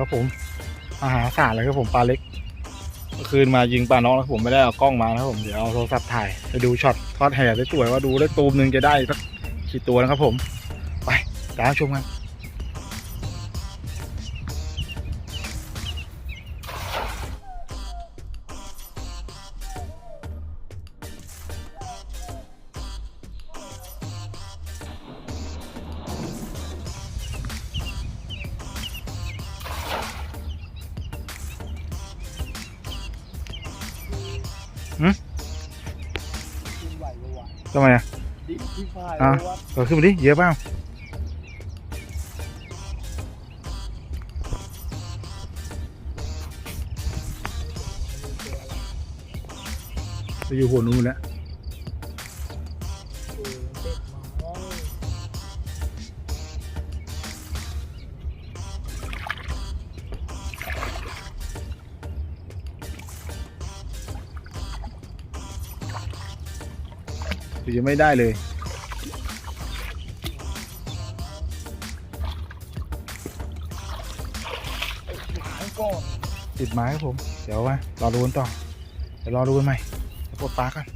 ครับผมอาหารสารเลยครับผมปลาเล็กเมื่อคืนมายิงปลาน้องแล้วผมไม่ได้เอากล้องมานะครับผมเดี๋ยวเอาโทรศัพท์ถ่ายไปดูช็อตทอดแห่ได้สวยว่าดูได้ตูมหนึ่งจะได้สักกี่ตัวนะครับผม ไปตามชมกัน ขึ้นไหวปะวะทำไมอะ ดิที่พายอะ ปะวะเออขึ้นมาดิ เยอะเปล่าไปอยู่หัวนู้นแล้ว ยังไม่ได้เลย ก่อนติดไม้ครับผม เดี๋ยวมารอดูกันต่อ เดี๋ยวรอดูกันใหม่เดี๋ยวปลดปลากัน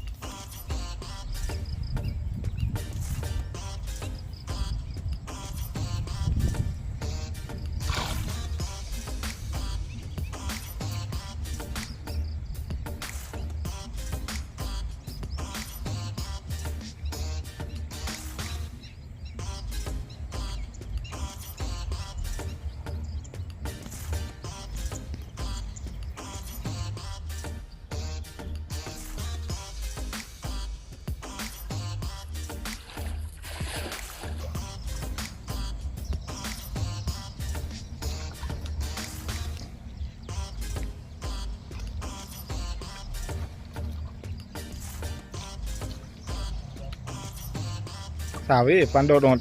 สาวิปันโดดโดด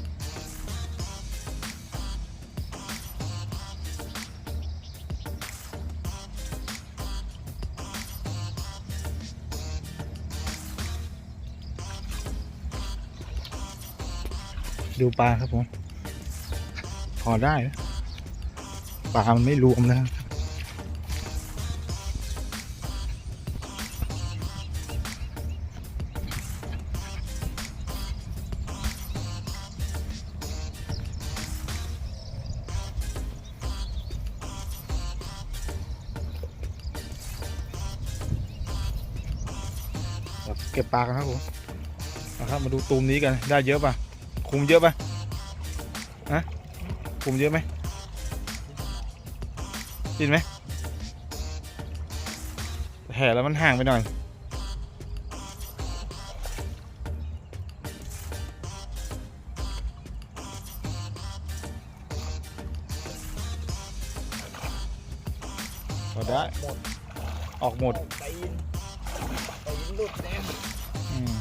ดูปลาครับผม พอได้ ปลามันไม่รวมนะครับ เดี๋ยวเก็บปลากันครับผมนะครับมาดูตูมนี้กันได้เยอะป่ะ คุมเยอะป่ะฮะคุมเยอะไหมกินไหมแห่แล้วมันห่างไปหน่อยพอได้หมดออกหมดตีนตีน หลุดแน่อืม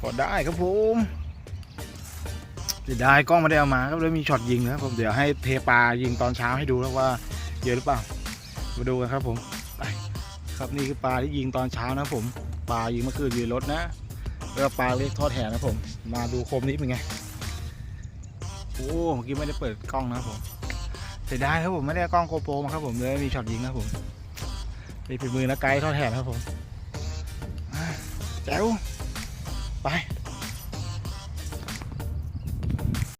พอได้ครับผมเสียดายกล้องไม่ได้เอามาครับเลยมีช็อตยิงนะครับผมเดี๋ยวให้เทปายิงตอนเช้าให้ดูแล้วว่าเยอะหรือเปล่า มาดูกันครับผมไปครับนี่คือปลาที่ยิงตอนเช้านะครับผมปลายิงเมื่อคืนอยู่ในรถนะแล้วปลาเล็กทอดแหนะครับผม มาดูโคมนี้เป็นไงโอ้เมื่อกี้ไม่ได้เปิดกล้องนะครับผม เสียดายครับผมไม่ได้กล้องโกโปรมาครับผมเลยมีช็อตยิงนะครับผมมีฝีมือนะไกด์ทอดแห่นครับผมแจ๋วไป